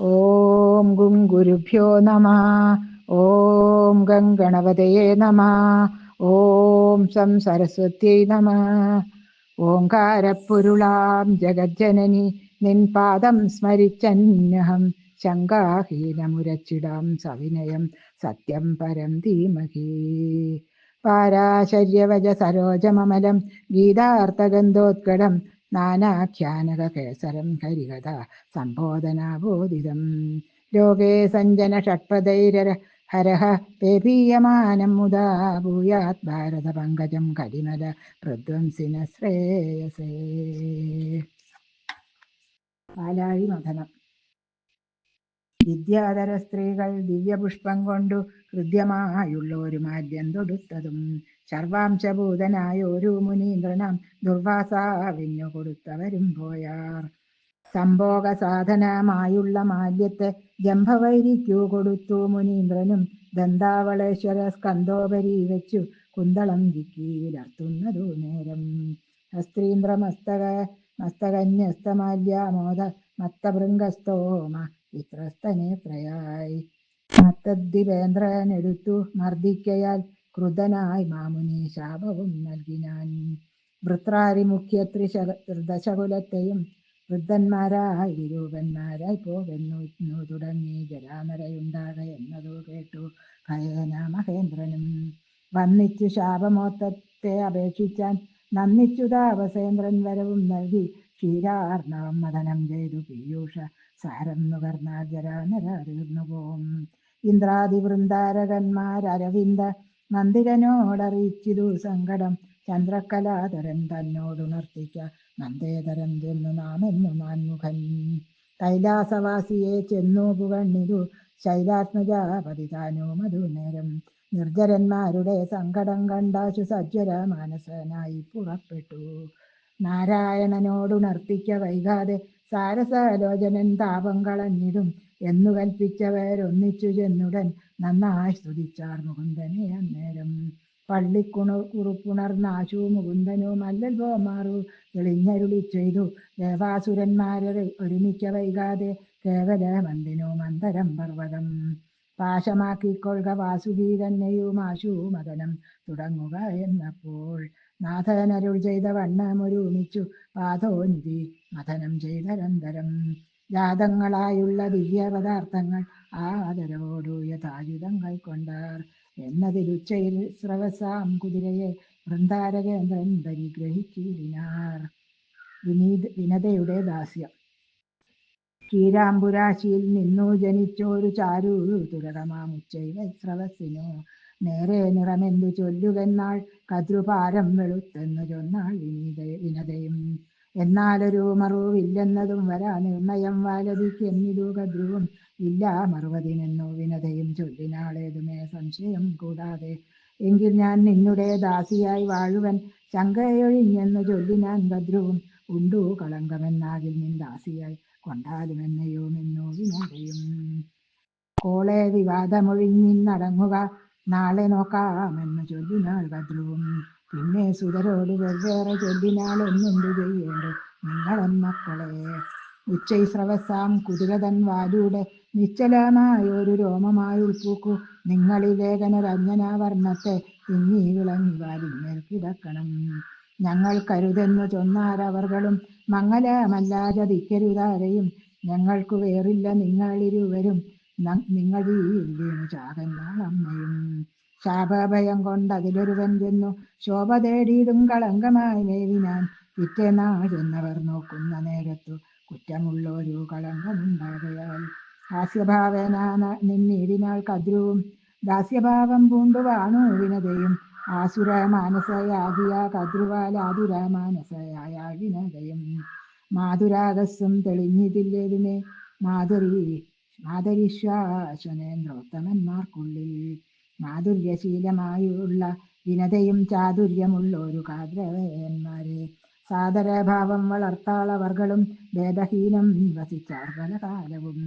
ഓം ഗും ഗുരുഭ്യോ നമ. ഓം ഗം ഗണപതയേ നമ. ഓം സം സരസ്വത്യൈ നമ. ഓങ്കാരപ്പൊരുളാം ജഗജ്ജനനി. നിൻ പാദം സ്മരിച്ചന്യഹം. ശങ്കാഹീനമുരച്ചിടാം സവിനയം. സത്യം പരം ധീമഹി. പാരാശര്യവജ സരോജമമലം. ഗീതാർത്ഥഗന്ധോത്കടം. നാനാഖ്യാനകേസരം ഹരികഥ സംബോധനാബോധിതം ലോകേ സഞ്ജന ഷട്പദൈര ഹരഹ പേപീയമാനം മുദാ ഭൂയാത് ഭാരത പങ്കജം കരിമല പ്രധ്വംസിന ശ്രേയസേ. പാലാഴി മഥനം. വിദ്യാധര സ്ത്രീകൾ ദിവ്യപുഷ്പം കൊണ്ടു ഹൃദ്യമായുള്ള ഒരു മാല്യം തൊടുത്തതും സർവാംശഭൂതനായ ഒരു മുനീന്ദ്രനാം ദുർവാസാവിഞ്ഞു കൊടുത്തവരും പോയാർ. സംഭോഗ സാധനമായുള്ള മാല്യത്തെ ജംഭവൈരിക്കു കൊടുത്തു മുനീന്ദ്രനും ദന്താവളേശ്വര സ്കന്ധോപരി വെച്ചു കുന്തളം ജിക്കിയിലർത്തുന്നതു നേരം. ഹസ്ത്രീന്ദ്ര മസ്തക മസ്തകന്യസ്തമാല്യമോദ മത്തഭൃംഗസ്തോമ വിത്രസ്തനേത്രയായി മത്തദ്ദിപേന്ദ്രനെടുത്തു മർദ്ദിക്കയാൽ ക്രുതനായി മാമുനി ശാപവും നൽകിനാൻ വൃത്രാരിമുഖ്യത്രിശകുലത്തെയും വൃദ്ധന്മാരായി വിരൂപന്മാരായി പോകുന്നു തുടങ്ങി ജരാമരയുണ്ടാക എന്നതു കേട്ടു ഭയേന മഹേന്ദ്രനും. വന്നിച്ചു ശാപമോത്തത്തെ അപേക്ഷിച്ചാൻ നന്ദിച്ചു താപസേന്ദ്രൻ വരവും നൽകി ക്ഷീരാർണവം മതനം ചെയ്തു. പീയൂഷ സാരം നുകർന്നാൽ ജരാനര തീർന്നു പോവും ഇന്ദ്രാദി വൃന്ദാരകന്മാരരവിന്ദ നന്ദിരനോടറിയിച്ചിതു സങ്കടം. ചന്ദ്രകലാധരൻ തന്നോടുണർത്തിക്ക നന്ദേതരം ചെന്നു നാമെന്നു നാൻമുഖൻ കൈലാസവാസിയെ ചെന്നു പുകണ്ണിതു ശൈലാത്മജാപതി താനോ മധു നേരം നിർജരന്മാരുടെ സങ്കടം കണ്ടാശു സജ്ജര മാനസനായി പുറപ്പെട്ടു. നാരായണനോടുണർത്തിക്ക വൈകാതെ സാരസാലോചനൻ താപം കളഞ്ഞിടും എന്നു കൽപ്പിച്ചവരൊന്നിച്ചു ചെന്നുടൻ നന്നായി സ്തുതിച്ചാർ മുകുന്ദനെ അന്നേരം. പള്ളിക്കുണു കുറുപ്പുണർന്നാശു മുകുന്ദനു മല്ലൽ പോമാറു തെളിഞ്ഞരുളി ചെയ്തു. ദേവാസുരന്മാരെ ഒരുമിക്ക വൈകാതെ കേവല മന്ദിനു മന്ദരം പർവതം. പാശമാക്കിക്കൊള്ളുക വാസുകി തന്നെയും ആശു മദനം തുടങ്ങുക എന്നപ്പോൾ നാഥനരുൾ ചെയ്ത വണ്ണമൊരുമിച്ചു പാതോനിധി മഥനം ചെയ്തരന്തരം ജാതങ്ങളായുള്ള ദിവ്യ പദാർത്ഥങ്ങൾ ആദരവോടു യഥായുധം കൈക്കൊണ്ടാർ എന്നതിലുച്ചയിൽ സ്രവസാം കുതിരയെ വൃന്ദാരകേന്ദ്രൻ പരിഗ്രഹിച്ചിരുന്നാർ വിനീത് വിനതയുടെ ദാസ്യം. കീരാമ്പുരാശിയിൽ നിന്നു ജനിച്ചോരു ചാരു തുരകമാമുച്ചൈവ സ്രവസിനു നേരെ നിറമെന്തു ചൊല്ലുകെന്നാൾ കതൃപാരം വെളുത്തെന്നു ചൊന്നാൾ വിനീത വിനതയും എന്നാലൊരു മറുവില്ലെന്നതും വരാ നിർണയം വാലതിക്ക് എന്നിതു കദ്രുവും ഇല്ല മറുപതിനെന്നു വിനതയും ചൊല്ലിനാളേതുമേ സംശയം കൂടാതെ. എങ്കിൽ ഞാൻ നിന്നുടെ ദാസിയായി വാഴുവൻ ശങ്കയൊഴിഞ്ഞെന്നു ചൊല്ലിനാൻ ഭദ്രവും ഉണ്ടു കളങ്കമെന്നാകിൽ നിൻ ദാസിയായി കൊണ്ടാലുമെന്നയോ കൊണ്ടാലുമെന്നയോമെന്നു വിനതയും. കോളെ വിവാദമൊഴിഞ്ഞിന്നടങ്ങുക നാളെ നോക്കാമെന്ന് ചൊല്ലിനാൾ ഭദ്രവും പിന്നെ സുതരോട് വെവ്വേറെ ചൊല്ലിനാൾ ഒന്നുണ്ട് ചെയ്യേണ്ടു നിങ്ങളൻ മക്കളെ ഉച്ചൈ സ്രവസാം കുതിരതൻ വാലൂടെ നിശ്ചലമായൊരു രോമമായി ഉൾപ്പൂക്കു. രഞ്ജനാവർണത്തെ തിങ്ങി വിളങ്ങി വാലിന്മേൽ കിടക്കണം. ഞങ്ങൾ കരുതെന്നു ചൊന്നാരവർകളും മംഗലമല്ലാചതിക്കരുതാരെയും ഞങ്ങൾക്കു വേറില്ല നിങ്ങളിരുവരും. വീണു ചാകന്നാളമ്മയും ശാപഭയം കൊണ്ടതിലൊരുവൻ ചെന്നു. ശോഭ തേടിയിടും കളങ്കമായി മേവിനാൻ പിറ്റേനാൾ ചെന്നവർ നോക്കുന്ന നേരത്തു കുറ്റമുള്ളൊരു കളങ്കമുണ്ടാകയാൽ ഹാസ്യഭാവേന നിന്നിടിനാൾ കദ്രുവും ദാസ്യഭാവം പൂണ്ടു വാണു വിനതയും ആസുര മാനസയാകിയ കദ്രുവാലാതുര മാനസയായ വിനതയും മാതുരാഗസ്വം തെളിഞ്ഞിതില്ലേതിനെ മാധുരി മാധുരിശ്വാസനേന്ദ്രോത്തമന്മാർക്കുള്ളിൽ മാധുര്യശീലമായുള്ള വിനതയും ചാതുര്യമുള്ളൊരു കാദ്രവന്മാരെ. സാദരഭാവം വളർത്താളവർകളും ഭേദഹീനം വസിച്ചാർ പല കാലവും